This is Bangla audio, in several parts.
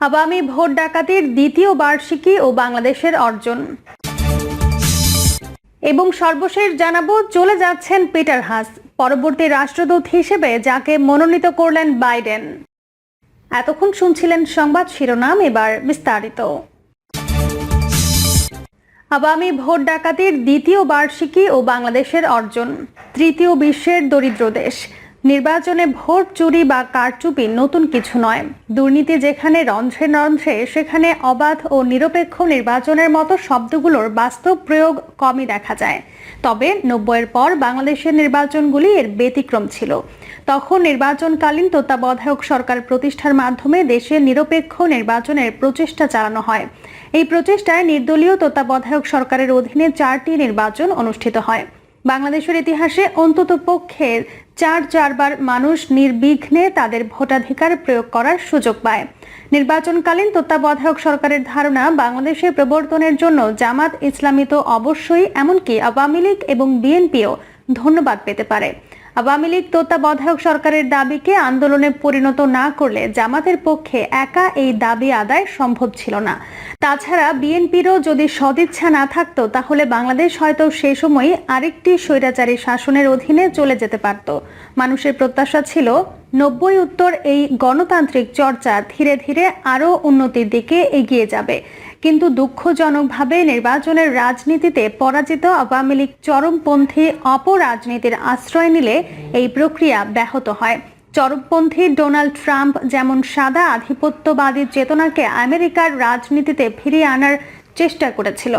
আবামি ভোট ডাকাতির দ্বিতীয় বার্ষিকী ও বাংলাদেশের অর্জন। এবং সর্বশেষ জানাব, চলে যাচ্ছেন পিটার হাস, পরবর্তী রাষ্ট্রদূত হিসেবে যাকে মনোনীত করলেন বাইডেন। এতক্ষণ শুনছিলেন সংবাদ শিরোনাম, এবার বিস্তারিত। আবামি ভোট ডাকাতির দ্বিতীয় বার্ষিকী ও বাংলাদেশের অর্জন, তৃতীয় বিশ্বের দরিদ্র দেশ। নির্বাচনে ভোট, চুরি বা কারচুপি নতুন কিছু নয়। দুর্নীতি যেখানে রন্ধ্রে রন্ধ্রে, সেখানে অবাধ ও নিরপেক্ষ নির্বাচনের মতো শব্দগুলোর বাস্তব প্রয়োগ কমই দেখা যায়। তবে নব্বইয়ের পর বাংলাদেশের নির্বাচনগুলি এর ব্যতিক্রম ছিল। তখন নির্বাচনকালীন তত্ত্বাবধায়ক সরকার প্রতিষ্ঠার মাধ্যমে দেশে নিরপেক্ষ নির্বাচনের প্রচেষ্টা চালানো হয়। এই প্রচেষ্টায় নির্দলীয় তত্ত্বাবধায়ক সরকারের অধীনে চারটি নির্বাচন অনুষ্ঠিত হয়। বাংলাদেশের ইতিহাসে অন্তত পক্ষের চার চারবার মানুষ নির্বিঘ্নে তাদের ভোটাধিকার প্রয়োগ করার সুযোগ পায়। নির্বাচনকালীন তত্ত্বাবধায়ক সরকারের ধারণা বাংলাদেশে প্রবর্তনের জন্য জামাত ইসলামী তো অবশ্যই, এমনকি আওয়ামী লীগ এবং বিএনপিও ধন্যবাদ পেতে পারে। আওয়ামী লীগ তত্ত্বাবধায়ক সরকারের দাবিকে আন্দোলনে পরিণত না করলে জামাতের পক্ষে একা এই দাবি আদায় সম্ভব ছিল না। তাছাড়া বিএনপিরও যদি সদিচ্ছা না থাকতো, তাহলে বাংলাদেশ হয়তো সেই সময় আরেকটি স্বৈরাচারী শাসনের অধীনে চলে যেতে পারত। মানুষের প্রত্যাশা ছিল, নব্বই উত্তর এই গণতান্ত্রিক চর্চা ধীরে ধীরে আরও উন্নতির দিকে এগিয়ে যাবে। কিন্তু দুঃখজনকভাবে নির্বাচনের রাজনীতিতে পরাজিত আওয়ামী লীগ চরমপন্থী অপরাজনীতির আশ্রয় নিলে এই প্রক্রিয়া ব্যাহত হয়। চরমপন্থী ডোনাল্ড ট্রাম্প যেমন সাদা আধিপত্যবাদী চেতনাকে আমেরিকার রাজনীতিতে ফিরিয়ে আনার চেষ্টা করেছিল।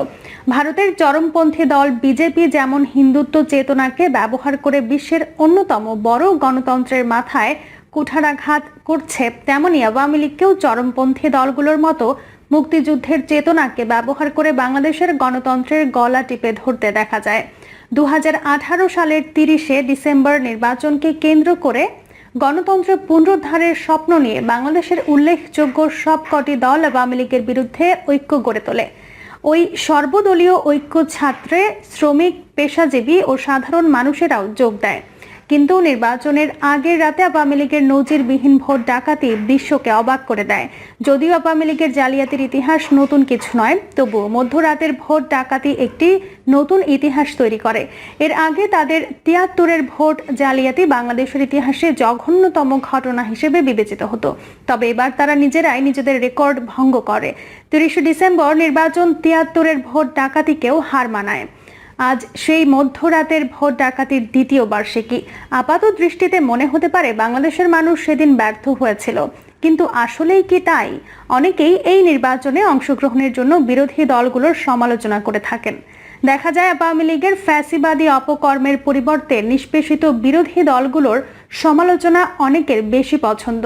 ভারতের চরমপন্থী দল বিজেপি যেমন হিন্দুত্ব চেতনাকে ব্যবহার করে বিশ্বের অন্যতম বড় গণতন্ত্রের মাথায় কুঠারাঘাত করছে, তেমনি আওয়ামী লীগকেও চরমপন্থী দলগুলোর মতো মুক্তিযুদ্ধের চেতনাকে ব্যবহার করে বাংলাদেশের গণতন্ত্রের গলা টিপে ধরতে দেখা যায়। দু হাজার আঠারো সালের তিরিশে ডিসেম্বর নির্বাচনকে কেন্দ্র করে গণতন্ত্র পুনরুদ্ধারের স্বপ্ন নিয়ে বাংলাদেশের উল্লেখযোগ্য সবকটি দল আওয়ামী লীগের বিরুদ্ধে ঐক্য গড়ে তোলে। ওই সর্বদলীয় ঐক্য ছাত্রে শ্রমিক, পেশাজীবী ও সাধারণ মানুষেরাও যোগ দেয়। কিন্তু নির্বাচনের আগের রাতে আওয়ামী লীগের নজিরবিহীন ভোট ডাকাতি বিশ্বকে অবাক করে দেয়। যদিও আওয়ামী লীগের জালিয়াতির ইতিহাস নতুন কিছু নয় তবুও মধ্যরাতের ভোট ডাকাতি একটি নতুন ইতিহাস তৈরি করে। এর আগে তাদের তিয়াত্তরের ভোট জালিয়াতি বাংলাদেশের ইতিহাসে জঘন্যতম ঘটনা হিসেবে বিবেচিত হতো। তবে এবার তারা নিজেরাই নিজেদের রেকর্ড ভঙ্গ করে। তিরিশে ডিসেম্বর নির্বাচন তিয়াত্তরের ভোট ডাকাতিকেও হার মানায়। আজ সেই মধ্যরাতের ভোট ডাকাতির দ্বিতীয় বার্ষিকী। আপাত দৃষ্টিতে মনে হতে পারে বাংলাদেশের মানুষ সেদিন ব্যর্থ হয়েছিল। কিন্তু আসলেই কি তাই? অনেকেই এই নির্বাচনে অংশগ্রহণের জন্য বিরোধী দলগুলোর সমালোচনা করে থাকেন। দেখা যায় আওয়ামী লীগের ফ্যাসিবাদী অপকর্মের পরিবর্তে নিষ্পেষিত বিরোধী দলগুলোর সমালোচনা অনেকের বেশি পছন্দ।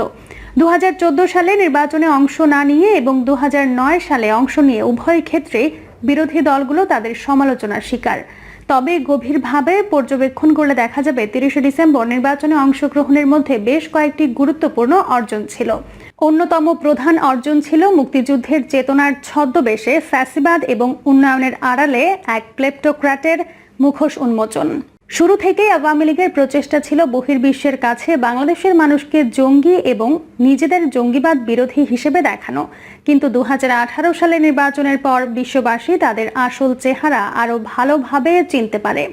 দু হাজার চোদ্দ সালে নির্বাচনে অংশ না নিয়ে এবং দু হাজার নয় সালে অংশ নিয়ে উভয় ক্ষেত্রে বিরোধী দলগুলো তাদের সমালোচনার শিকার। তবে গভীরভাবে পর্যবেক্ষণ করলে দেখা যাবে তিরিশে ডিসেম্বর নির্বাচনে অংশগ্রহণের মধ্যে বেশ কয়েকটি গুরুত্বপূর্ণ অর্জন ছিল। অন্যতম প্রধান অর্জন ছিল মুক্তিযুদ্ধের চেতনার ছদ্মবেশে ফ্যাসিবাদ এবং উন্নয়নের আড়ালে এক প্লেপ্টোক্র্যাটের মুখোশ উন্মোচন। শুরু থেকেই আওয়ামী লীগের প্রচেষ্টা ছিল বহির্বিশ্বের কাছে বাংলাদেশের মানুষকে জঙ্গি এবং নিজেদের জঙ্গিবাদ বিরোধী হিসেবে দেখানো। কিন্তু দু সালে নির্বাচনের পর বিশ্ববাসী তাদের আসল চেহারা আরও ভালোভাবে চিনতে পারে।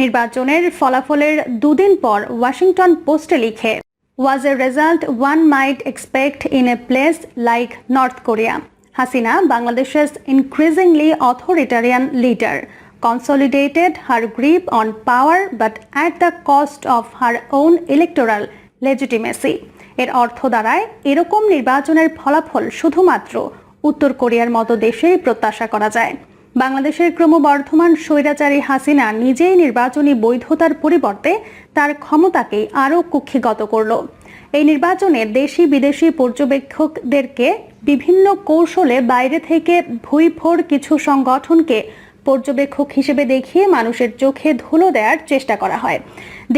নির্বাচনের ফলাফলের দুদিন পর ওয়াশিংটন পোস্টে লিখে was a result one might expect in a place like North Korea Hasina, বাংলাদেশের increasingly authoritarian leader consolidated her grip on power, but at the cost of her own electoral legitimacy. এর অর্থ দাঁড়ায় এরকম নির্বাচনের ফলাফল শুধুমাত্র উত্তর কোরিয়ার মতো দেশেই প্রত্যাশা করা যায়। বাংলাদেশের ক্রমবর্ধমান স্বৈরাচারী হাসিনা নিজেই নির্বাচনী বৈধতার পরিবর্তে তার ক্ষমতাকেই আরও কুক্ষিগত করল। এই নির্বাচনে দেশি বিদেশি পর্যবেক্ষকদেরকে বিভিন্ন কৌশলে বাইরে থেকে ভুইফোর কিছু সংগঠনকে পর্যবেক্ষক হিসেবে দেখিয়ে মানুষের চোখে ধুলো দেওয়ার চেষ্টা করা হয়।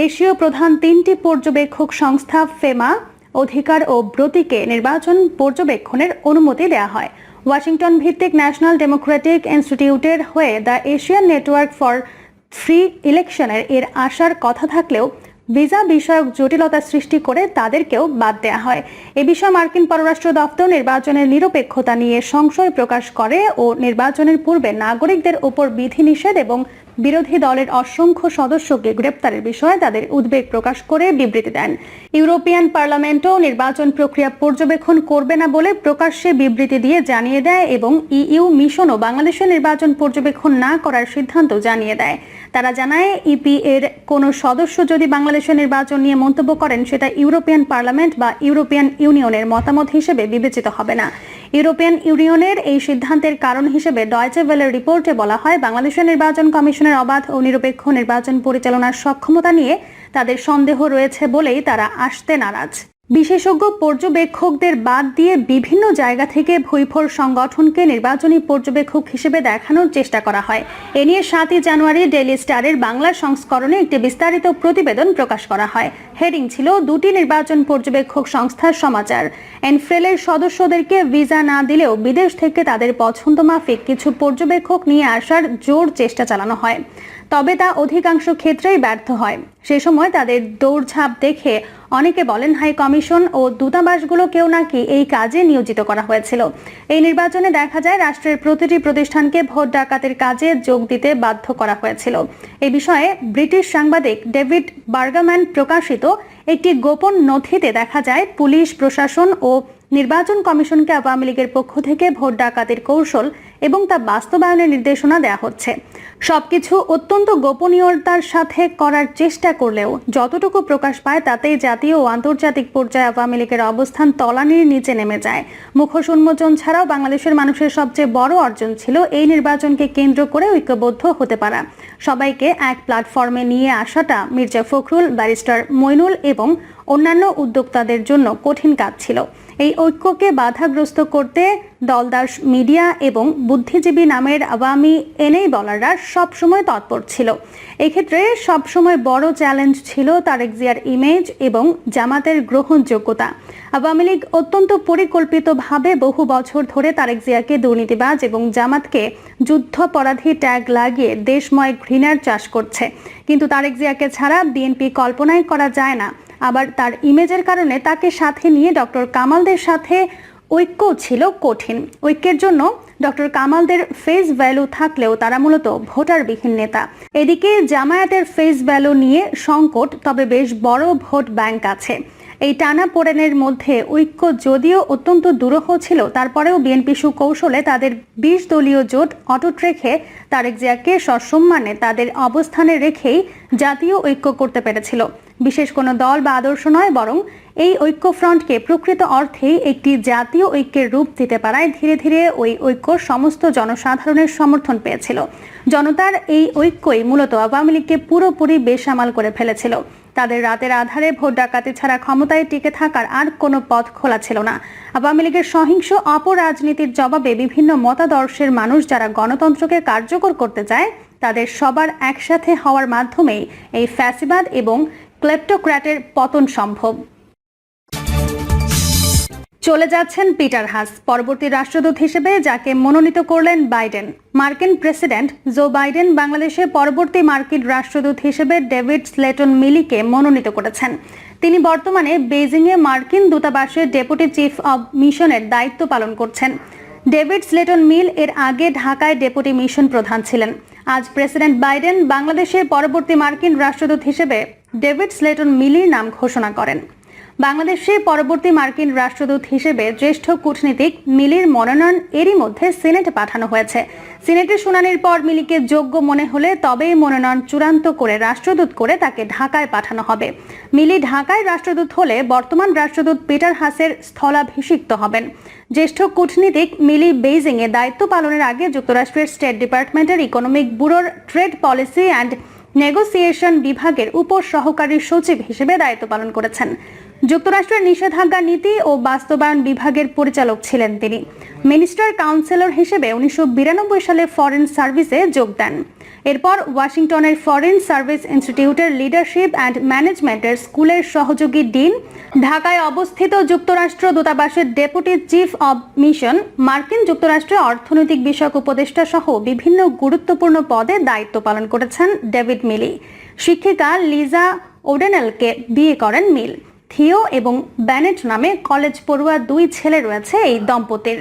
দেশীয় প্রধান তিনটি পর্যবেক্ষক সংস্থা ফেমা অধিকার ও ব্রতিকে নির্বাচন পর্যবেক্ষণের অনুমতি দেওয়া হয়। ওয়াশিংটন ভিত্তিক ন্যাশনাল ডেমোক্রেটিক ইনস্টিটিউটের হয়ে the Asian Network for Free ইলেকশনের এর আসার কথা থাকলেও ভিসা বিষয়ক জটিলতা সৃষ্টি করে তাদেরকেও বাদ দেয়া হয়। এ বিষয়ে মার্কিন পররাষ্ট্র দপ্তর নির্বাচনের নিরপেক্ষতা নিয়ে সংশয় প্রকাশ করে ও নির্বাচনের পূর্বে নাগরিকদের উপর বিধিনিষেধ এবং বিরোধী দলের অসংখ্য সদস্যকে গ্রেপ্তারের বিষয়ে তাদের উদ্বেগ প্রকাশ করে বিবৃতি দেন। ইউরোপিয়ান পার্লামেন্টও নির্বাচন প্রক্রিয়া পর্যবেক্ষণ করবে না বলে প্রকাশ্যে বিবৃতি দিয়ে জানিয়ে দেয় এবং ইইউ মিশনও বাংলাদেশের নির্বাচন পর্যবেক্ষণ না করার সিদ্ধান্ত জানিয়ে দেয়। তারা জানায় ইপি এর কোনো সদস্য যদি বাংলাদেশের নির্বাচন নিয়ে মন্তব্য করেন, সেটা ইউরোপিয়ান পার্লামেন্ট বা ইউরোপিয়ান ইউনিয়নের মতামত হিসেবে বিবেচিত হবে না। ইউরোপিয়ান ইউনিয়নের এই সিদ্ধান্তের কারণ হিসেবে ডয়চে রিপোর্টে বলা হয়, বাংলাদেশের নির্বাচন কমিশনের অবাধ ও নিরপেক্ষ নির্বাচন পরিচালনার সক্ষমতা নিয়ে তাদের সন্দেহ রয়েছে বলেই তারা আসতে নারাজ। বিশেষজ্ঞ পর্যবেক্ষকদের বাদ দিয়ে বিভিন্ন জায়গা থেকে ভৈফর সংগঠনকে নির্বাচনী পর্যবেক্ষক হিসেবে দেখানোর চেষ্টা করা হয়। এ নিয়ে সাতই জানুয়ারি ডেলি স্টারের বাংলা সংস্করণে একটি বিস্তারিত প্রতিবেদন প্রকাশ করা হয়। হেডিং ছিল দুটি নির্বাচন পর্যবেক্ষক সংস্থার সমাচার। এনফ্রেলের সদস্যদেরকে ভিসা না দিলেও বিদেশ থেকে তাদের পছন্দ মাফিক কিছু পর্যবেক্ষক নিয়ে আসার জোর চেষ্টা চালানো হয়। তবে তা অধিকাংশ ক্ষেত্রেই ব্যর্থ হয়। সে সময় তাদের দৌড়ঝাঁপ দেখে অনেকে বলেন, হাই কমিশন ও দূতাবাসগুলোকেও নাকি এই কাজে নিয়োজিত করা হয়েছিল। এই নির্বাচনে দেখা যায়, রাষ্ট্রের প্রতিটি প্রতিষ্ঠানকে ভোট ডাকাতের কাজে যোগ দিতে বাধ্য করা হয়েছিল। এ বিষয়ে ব্রিটিশ সাংবাদিক ডেভিড বার্গাম্যান প্রকাশিত একটি গোপন নথিতে দেখা যায়, পুলিশ, প্রশাসন ও নির্বাচন কমিশনকে আওয়ামী লীগের পক্ষ থেকে ভোট ডাকাতির কৌশল এবং তা বাস্তবায়নের নির্দেশনা দেওয়া হচ্ছে। সবকিছু অত্যন্ত গোপনীয়তার সাথে করার চেষ্টা করলেও যতটুকু প্রকাশ পায় তাতেই জাতীয় ও আন্তর্জাতিক পর্যায়ে আওয়ামী লীগের অবস্থান তলানির নিচে নেমে যায়। মুখোশ উন্মোচন ছাড়াও বাংলাদেশের মানুষের সবচেয়ে বড় অর্জন ছিল এই নির্বাচনকে কেন্দ্র করে ঐক্যবদ্ধ হতে পারা। সবাইকে এক প্ল্যাটফর্মে নিয়ে আসাটা মির্জা ফখরুল, ব্যারিস্টার মইনুল এবং অন্যান্য উদ্যোক্তাদের জন্য কঠিন কাজ ছিল। এই ঐক্যকে বাধাগ্রস্ত করতে দলদাস মিডিয়া এবং বুদ্ধিজীবী নামের আওয়ামী এনেই বলাররা সবসময় তৎপর ছিল। এক্ষেত্রে সবসময় বড় চ্যালেঞ্জ ছিল তারেক জিয়ার ইমেজ এবং জামাতের গ্রহণযোগ্যতা। আওয়ামী লীগ অত্যন্ত পরিকল্পিতভাবে বহু বছর ধরে তারেক জিয়াকে দুর্নীতিবাজ এবং জামাতকে যুদ্ধপরাধী ট্যাগ লাগিয়ে দেশময় ঘৃণার চাষ করছে। কিন্তু তারেক জিয়াকে ছাড়া বিএনপি কল্পনাই করা যায় না। আবার তার ইমেজের কারণে তাকে সাথে নিয়ে ডক্টর কামালদের সাথে ঐক্য ছিল কঠিন। ঐক্যের জন্য ডক্টর কামালদের ফেস ভ্যালু থাকলেও তারা মূলত ভোটারবিহীন নেতা। এদিকে জামায়াতের ফেস ভ্যালু নিয়ে সংকট, তবে বেশ বড় ভোট ব্যাংক আছে। এই টানা পোড়েনের মধ্যে ঐক্য যদিও অত্যন্ত দুরূহ ছিল, তারপরেও বিএনপি সুকৌশলে তাদের বিশ দলীয় জোট অটুট রেখে তারেক জিয়াকে সসম্মানে তাদের অবস্থানে রেখেই জাতীয় ঐক্য করতে পেরেছিল। বিশেষ কোনো দল বা আদর্শ নয়, বরং এই ঐক্যফ্রন্টকে প্রকৃত অর্থেই একটি জাতীয় ঐক্যের রূপ দিতে পারায় ধীরে ধীরে ওই ঐক্য সমস্ত জনসাধারণের সমর্থন পেয়েছিল। জনতার এই ঐক্যই মূলত আওয়ামী লীগকে পুরোপুরি বেসামাল করে ফেলেছিল। তাদের রাতের আধারে ভোট ডাকাতি ছাড়া ক্ষমতায় টিকে থাকার আর কোনো পথ খোলা ছিল না। আওয়ামী লীগের সহিংস অপরাজনীতির জবাবে বিভিন্ন মতাদর্শের মানুষ যারা গণতন্ত্রকে কার্যকর করতে চায়, তাদের সবার একসাথে হওয়ার মাধ্যমেই এই ফ্যাসিবাদ এবং ক্লেপ্টোক্র্যাটের পতন সম্ভব। চলে যাচ্ছেন পিটার হাস, পরবর্তী রাষ্ট্রদূত হিসেবে যাকে মনোনীত করলেন বাইডেন। মার্কিন প্রেসিডেন্ট জো বাইডেন বাংলাদেশে পরবর্তী মার্কিন রাষ্ট্রদূত হিসেবে ডেভিড স্লেটন মিলিকে মনোনীত করেছেন। তিনি বর্তমানে বেজিংয়ে মার্কিন দূতাবাসের ডেপুটি চিফ অব মিশনের দায়িত্ব পালন করছেন। ডেভিড স্লেটন মিল এর আগে ঢাকায় ডেপুটি মিশন প্রধান ছিলেন। আজ প্রেসিডেন্ট বাইডেন বাংলাদেশের পরবর্তী মার্কিন রাষ্ট্রদূত হিসেবে ডেভিড স্লেটন মিলির নাম ঘোষণা করেন। বাংলাদেশে পরবর্তী মার্কিন রাষ্ট্রদূত হিসেবে জ্যেষ্ঠ কূটনীতিক মিলির মনোনয়ন এরই মধ্যে সিনেটে পাঠানো হয়েছে। সিনেটের শুনানির পর মিলিকে যোগ্য মনে হলে তবেই মনোনয়ন চূড়ান্ত করে রাষ্ট্রদূত করে তাকে ঢাকায় পাঠানো হবে। মিলি ঢাকায় রাষ্ট্রদূত হলে বর্তমান রাষ্ট্রদূত পিটার হাসের স্থলাভিষিক্ত হবেন। জ্যেষ্ঠ কূটনীতিক মিলি বেইজিংয়ে দায়িত্ব পালনের আগে যুক্তরাষ্ট্রের স্টেট ডিপার্টমেন্টের ইকোনমিক ব্যুরোর ট্রেড পলিসি অ্যান্ড নেগোসিয়েশন বিভাগের উপ সহকারী সচিব হিসেবে দায়িত্ব পালন করেছেন। যুক্তরাষ্ট্রের নিষেধাজ্ঞা নীতি ও বাস্তবায়ন বিভাগের পরিচালক ছিলেন তিনি। মিনিস্টার কাউন্সিলর হিসেবে উনিশশো বিরানব্বই সালে ফরেন সার্ভিসে যোগ দেন। এরপর ওয়াশিংটনের ফরেন সার্ভিস ইনস্টিটিউটের লিডারশিপ অ্যান্ড ম্যানেজমেন্টের স্কুলের সহযোগী ডিন, ঢাকায় অবস্থিত যুক্তরাষ্ট্র দূতাবাসের ডেপুটি চিফ অব মিশন, মার্কিন যুক্তরাষ্ট্রে অর্থনৈতিক বিষয়ক উপদেষ্টা সহ বিভিন্ন গুরুত্বপূর্ণ পদে দায়িত্ব পালন করেছেন ডেভিড মিলি। শিক্ষিকা লিজা ওডেনেলকে বিয়ে করেন মিল। থিও এবং ব্যানেট নামে কলেজ পড়ুয়া দুই ছেলে রয়েছে এই দম্পতির।